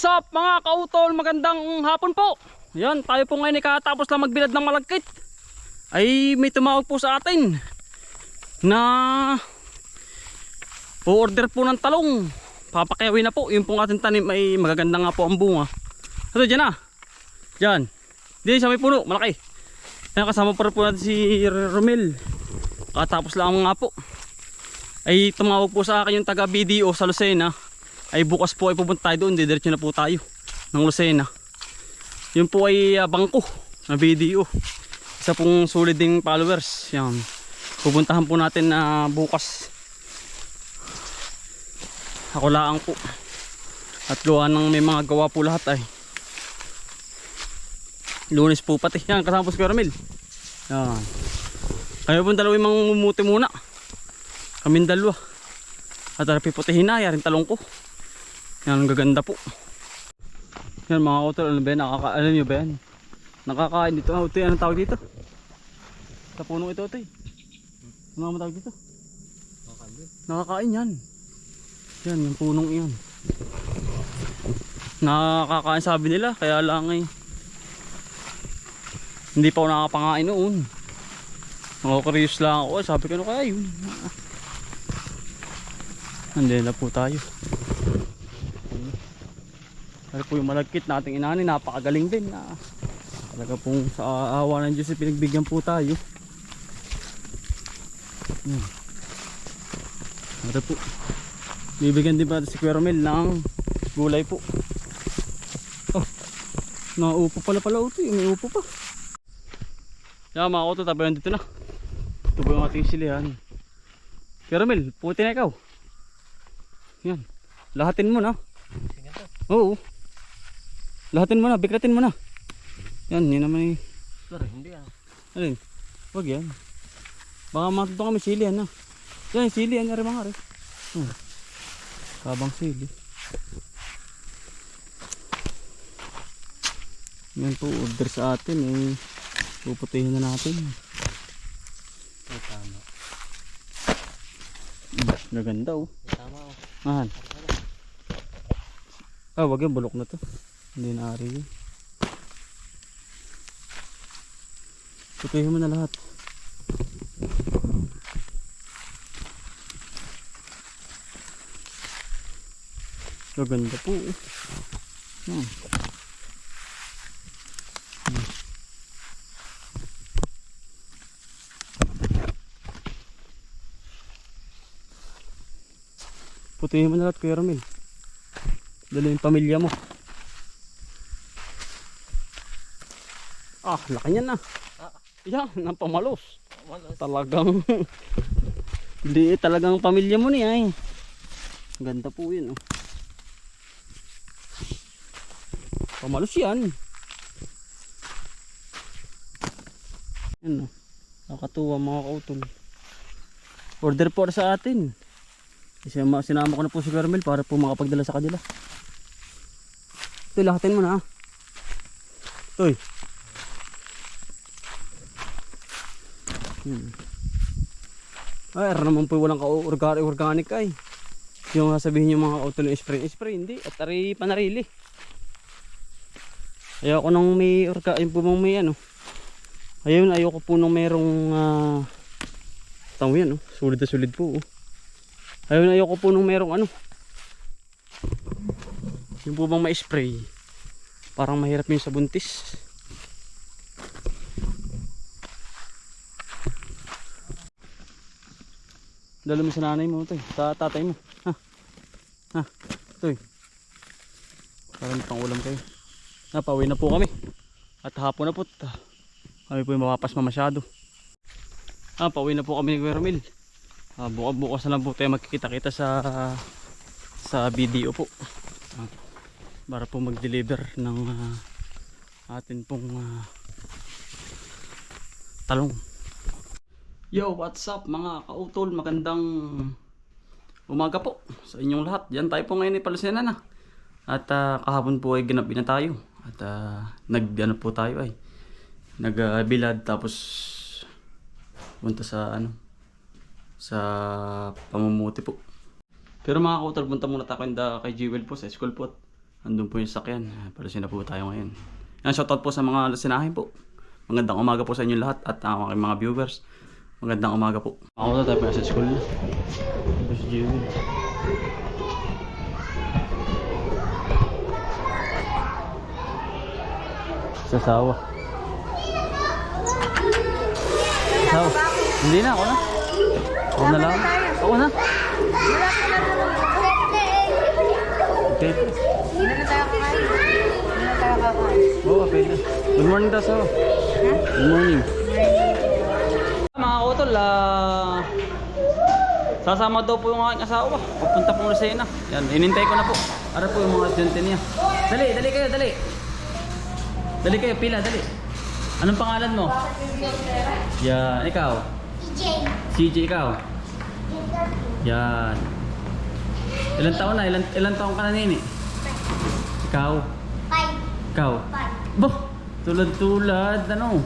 what's up mga kautol? Magandang hapon po. Yan, tayo po ngayon ikatapos lang magbilad ng malagkit. Ay may tumawag po sa atin na po-order po ng talong. Papakiyawin na po. Yung pong ating tanim ay magaganda nga po ang bunga. Ito dyan na. Dyan. Dito sa may puno, malaki. Ayan, kasama pa po natin si Romel. Katapos lang nga po. Ay tumawag po sa akin yung taga BDO sa Lucena ay bukas po ay pupunta tayo doon, didiretso na po tayo ng Lucena. Yun po ay ah, bangko na video. Isa pong solid ding followers. Yan. Pupuntahan po natin na bukas. Ako lang po. At gawa ng may mga gawa po lahat ay. Lunes po pati. Yan, kasama po si Caramel. Yan. Kayo po dalawa yung mamumuti muna. Kaming dalawa. At harapin putihin na, yarin talong ko. Yan, ang gaganda po. Yan mga kautal, ano ba yan? Nakaka alam nyo ba yan? Nakakain dito. Ah, utoy, anong tawag dito? Sa punong ito, utoy. Ano nga tawag dito? Nakakain yan. Yan, yung punong iyon. Nakakain sabi nila, kaya lang eh. Hindi pa ako nakakapangain noon. Nakakarius lang ako. Sabi ko, ano kaya yun? Nandiyan na po tayo. Ano po yung malagkit nating inani, napakagaling din na talaga pong sa awa ng Diyos eh, pinagbigyan po tayo. Hmm. Ano po? Bibigyan din pa si Kuya Romel ng gulay po. Oh, naupo pala pala ito, may upo pa. Yan mga koto, tabayan dito na. Ito po yung ating silihan. Kuya Romel, puti na ikaw. Yan, lahatin mo na. Oo. Lahatin mo na, bikratin mo na. Yan, yun naman eh. Sorry, hindi ah. Alin? Wag yan. Baka matuto kami sili yan na. Yan, sili yan, yari mga rin. Hmm. Kabang sili. Yan po, order sa atin eh. Puputihin na natin. Ay, tama. Hmm, Gaganda oh. Ay, tama oh. Ahan. Ah, wag yan, bulok na to. Hindi ari yun. Putihin mo na lahat. Gaganda po. oh. Hmm. Putihin mo na lahat, Kuya Romel. Dala yung pamilya mo. Ah, laki niyan na. Ah. Yan, ng pamalos. Malos. Talagang Hindi talagang pamilya mo niya eh. Ganda po yun oh. Pamalos yan. Yan oh. Nakakatuwa mga kautol. Order po sa atin. Sinama, sinama ko na po si Carmel para po makapagdala sa kanila. Ito, lahatin mo na ah. Toy. Hmm. Ay, ara naman po walang ka-organic organic ay. Yung sabihin yung mga auto na spray, spray hindi. At ari panarili. Ayoko nang may orga, yung po may ano. Ayun, ayoko po nang merong uh, tamo yan, oh. Sulit na sulit po, oh. Ayun, ayoko po nung merong ano. Yung po bang ma-spray. Parang mahirap yun sa buntis. Dalo mo sa nanay mo ito Sa tatay mo. Ha? Ha? Ito Parang pang ulam kayo. Napauwi na po kami. At hapon na po. Kami po yung mapapasma masyado. Ah, pauwi na po kami ni Kuya Ramil. Ah, bukas, bukas na lang po tayo magkikita-kita sa sa video po. Ah, para po mag-deliver ng ah, atin pong ah, talong. Yo, what's up mga kautol? Magandang umaga po sa inyong lahat. Yan tayo po ngayon ay palusena na. At ah, kahapon po ay ginabi na tayo. At ah, nag ano po tayo ay nagbilad tapos punta sa ano sa pamumuti po. Pero mga kautol, punta muna tayo kay, kay Jewel po sa school po. Andun po yung sakyan. Palusin na po tayo ngayon. Yan, shoutout po sa mga lasinahin po. Magandang umaga po sa inyo lahat at aking mga viewers. Magandang umaga po. Ako na tayo sa school. Ito si Jimmy. Sa sawa. Sawa. Hindi na, ako na. Ako na lang. Ako na. Okay. Hindi na tayo kakain. Hindi tayo kakain. Oo, pwede. Good morning daw, Sawa. Good morning. Mga utol, ah... sasama daw po yung aking asawa. Pupunta pong Lucena. Yan, inintay ko na po. Para po yung mga estudyante niya. Dali, dali kayo, dali. Dali kayo, pila, dali. Anong pangalan mo? Yan, ikaw. CJ, ikaw. Yan. Ilan taon na? Ilan, ilan taon ka na nini? Ikaw. Ikaw. Bah! Tulad-tulad, ano?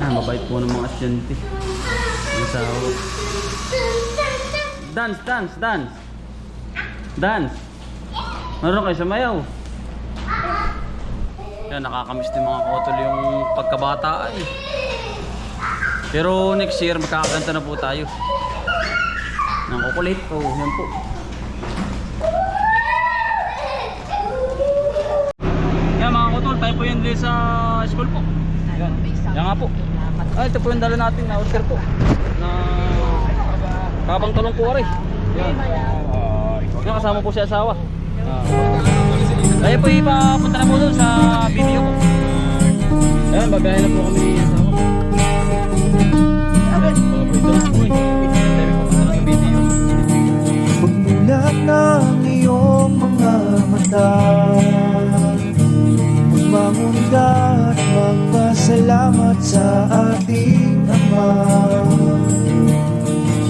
Ah, mabait po ng mga estudyante. Sawa. Dance, dance, dance. Dance. Meron kayo sumayaw. Yan, nakakamiss din mga kotol yung pagkabata ay. Pero next year, magkakaganta na po tayo. Ng kukulit po, yan po. Yan mga kotol, tayo po yun din sa school po. Yan. Yan nga po. Ah, ito po yung dala natin na order po. Na kabang talong po rin. Yan. Yan kasama po si asawa. Ah. Tayo po ipapunta na po doon sa video po. Yan, babiyahin na po kami ni asawa. Pagmulat ng iyong mga mata Magmamunda at magpasalamat sa ating Ama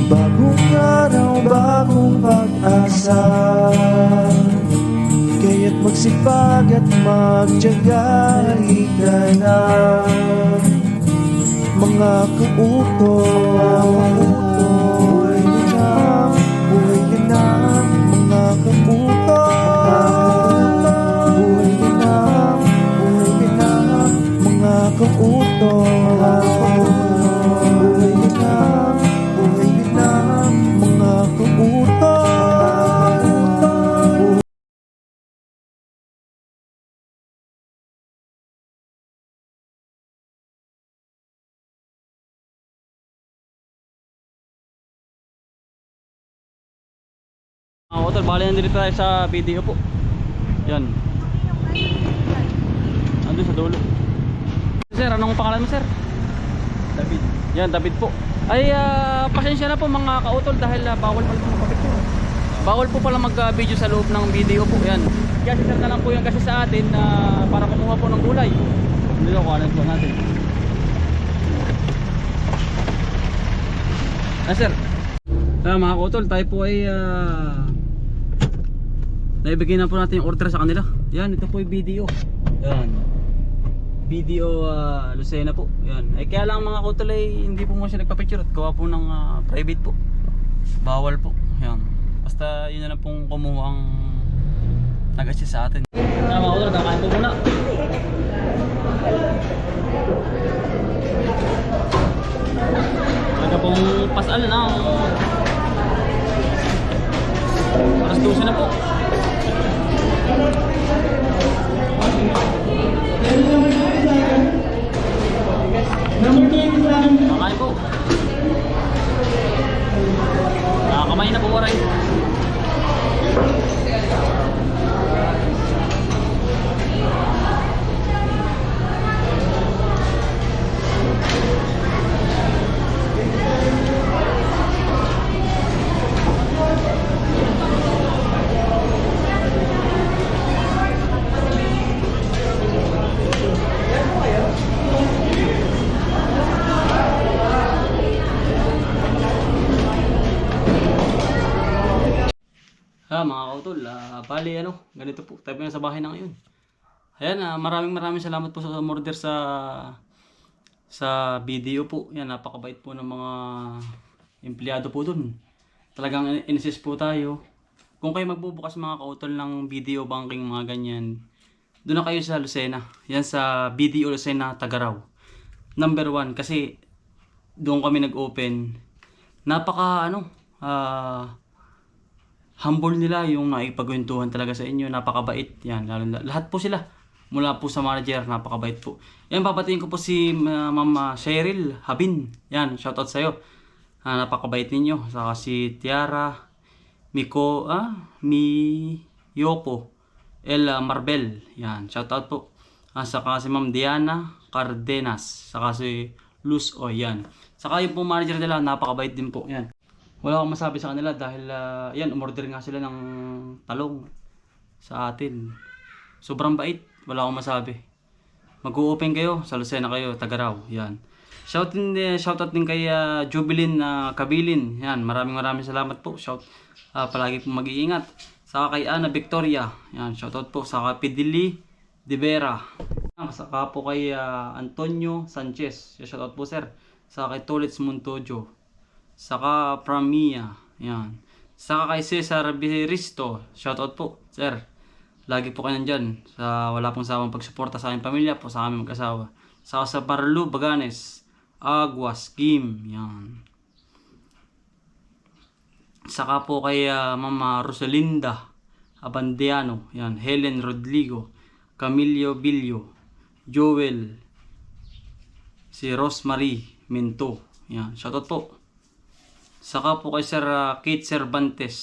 Bagong araw, bagong pag-asa. Kaya't magsipag at magtyaga Halika na. Mga kautoy Kotol, bali nandito tayo sa video po. Yan. Andun sa dulo. Sir, anong pangalan mo sir? David. Yan, David po. Ay, ah, pasensya na po mga kautol dahil ah, bawal pala magpapicture. Bawal po pala mag-video sa loob ng video po. Yan. Kaya si sir na lang po yan kasi sa atin na para kumuha po ng gulay. Hindi ko kuhanin po natin. Ah, sir. Ah, mga kautol, tayo po ay ah, naibigay na po natin yung order sa kanila. Yan, ito po yung video. Yan video uh, Lucena po. Yan. Ay kaya lang mga kutol ay hindi po mo siya nagpa-picture at gawa po ng ah, private po. Bawal po. Yan. Basta yun na lang pong kumuha ang nag-assist sa atin. Yan mga kutol, kakain po muna. Talaga pong pasal na. Alas 12 na po. Kakain Mga kautol, ah, bali ano, ganito po, tayo yan sa bahay na ngayon. Ayan, ah, maraming maraming salamat po sa order sa sa video po. Yan, napakabait po ng mga empleyado po dun. Talagang in- insist po tayo. kung kayo magbubukas mga kautol ng video banking mga ganyan, doon na kayo sa Lucena. Yan sa BDO Lucena Tagaraw. Number one, kasi doon kami nag-open. Napaka ano, ah, humble nila yung naipagkwentuhan talaga sa inyo. Napakabait. Yan, lalo, lahat po sila. Mula po sa manager, napakabait po. Yan, papatiin ko po si uh, Mama Cheryl Habin. Yan, shoutout sa'yo. Ah, napakabait ninyo. Saka si Tiara, Miko, ah, Mi Yoko, El Marbel. Yan, shoutout po. Ah, saka si Ma'am Diana Cardenas. Saka si Luz O. Yan. Saka yung po manager nila, napakabait din po. Yan. Wala akong masabi sa kanila dahil ah, yan, umorder nga sila ng talong sa atin. Sobrang bait. Wala akong masabi. Mag-open kayo, sa Lucena kayo, Tagaraw. Yan. Shout din, eh, shoutout din kay ah, Jubilin na Kabilin. Yan, maraming maraming salamat po. Shout ah, palagi po mag-iingat. Saka kay Ana Victoria. Yan, shoutout po. Saka Pidili De Vera. Saka po kay ah, Antonio Sanchez. Shoutout po sir. Saka kay Tolits Montojo. Saka from Mia. Yan. Saka kay Cesar Biristo. Shoutout po, sir. Lagi po kayo nandyan. Sa wala pong sawang pagsuporta sa aming pamilya po, sa aming mag-asawa. Saka sa Parlu, Baganes. Aguas, Kim. Yan. Saka po kay ah, Mama Rosalinda Abandiano. Yan. Helen Rodrigo. Camilio Bilio. Joel. Si Rosemary Minto. Yan. Shoutout po. Saka po kay Sir ah, Kate Cervantes.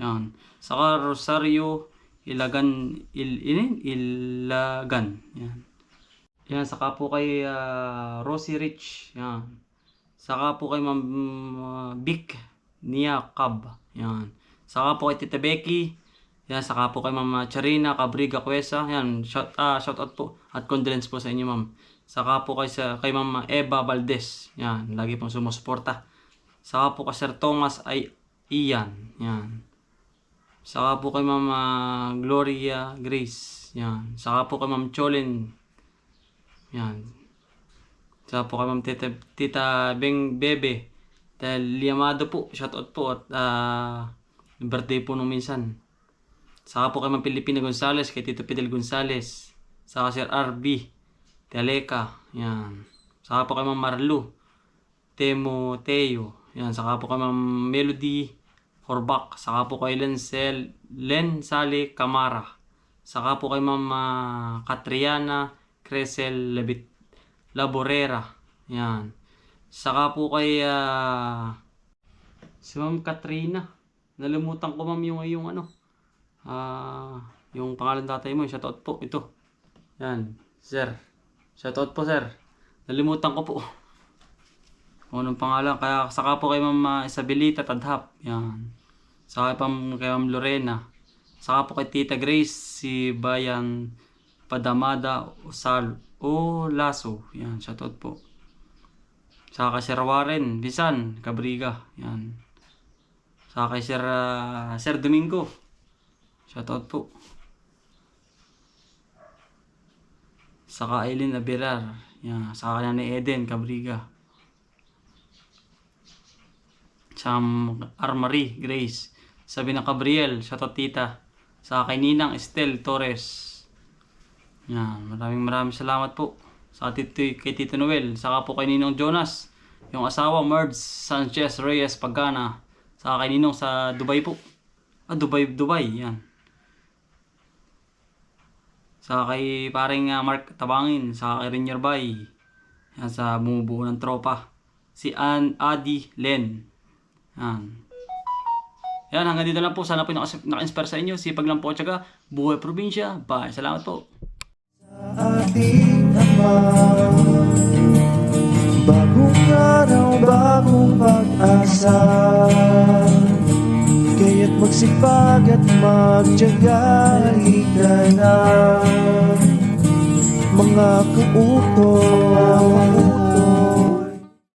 Yan. Saka Rosario Ilagan Il, ilin? Ilagan. Yan. Yan, saka po kay ah, Rosie Rich. Yan. Saka po kay Ma'am uh, Vic Nia Cab. Yan. Saka po kay Tita Becky. Yan, saka po kay Ma'am Charina Cabriga Cuesa. Yan, shout, ah, shout out po at condolence po sa inyo, Ma'am. Saka po kay, sa, kay Ma'am Eva Valdez. Yan, lagi pong sumusuporta. Saka po kay Sir Thomas ay Ian. Yan. Saka po kay Ma'am ah, Gloria Grace. Yan. Saka po kay Ma'am Cholin. Yan. Saka po kay Ma'am Tita, Tita Beng Bebe. Dahil Liamado po. Shoutout po at ah, birthday po nung minsan. Saka po kay Ma'am Pilipina Gonzales, kay Tito Fidel Gonzales. Saka Sir RB. Teleka. Yan. Saka po kay Ma'am Marlu. Temo Teo. Yan. Saka po kay Ma'am Melody Horbak. Saka po kay Lensel, Len Sale Camara. Saka po kay Ma'am ah, Catriana Cresel Lebit Laborera. Yan. Saka po kay ah, si Ma'am Katrina. Nalimutan ko ma'am yung, yung ano. Ah, yung pangalan tatay mo, shoutout po ito. Yan, sir. Shoutout po, sir. Nalimutan ko po. Kung anong pangalan. Kaya saka po kay Ma'am Isabelita Tadhap. Yan. Saka pa kay Ma'am Lorena. Saka po kay Tita Grace, si Bayan Padamada Osal o Laso. Yan, shoutout po. Saka kay Sir Warren, Bisan, Cabriga. Yan. Saka kay Sir, ah, Sir Domingo. Shoutout po. Saka Aileen Abirar. Yan. Saka kanya ni Eden Cabriga. Sam Armory Grace. Sabi ng Gabriel, shoutout tita. Saka kay Ninang Estel Torres. Yan. Maraming maraming salamat po. Saka tito, kay Tito Noel. Saka po kay Ninong Jonas. Yung asawa, Merds Sanchez Reyes Pagana. Saka kay Ninong sa Dubai po. Ah, Dubai, Dubai. Yan. Saka kay paring ah, Mark Tabangin. Saka kay Rainier Bay. Yan sa bumubuo ng tropa. Si Ann Adi Len. Yan. Yan, hanggang dito lang po. Sana po naka-inspire sa inyo. Sipag lang po at syaga. Buhay probinsya. Bye. Salamat po. ating Ama Bagong araw, bagong pag-asa Kaya't magsipag at magtyaga Halika na Mga kauto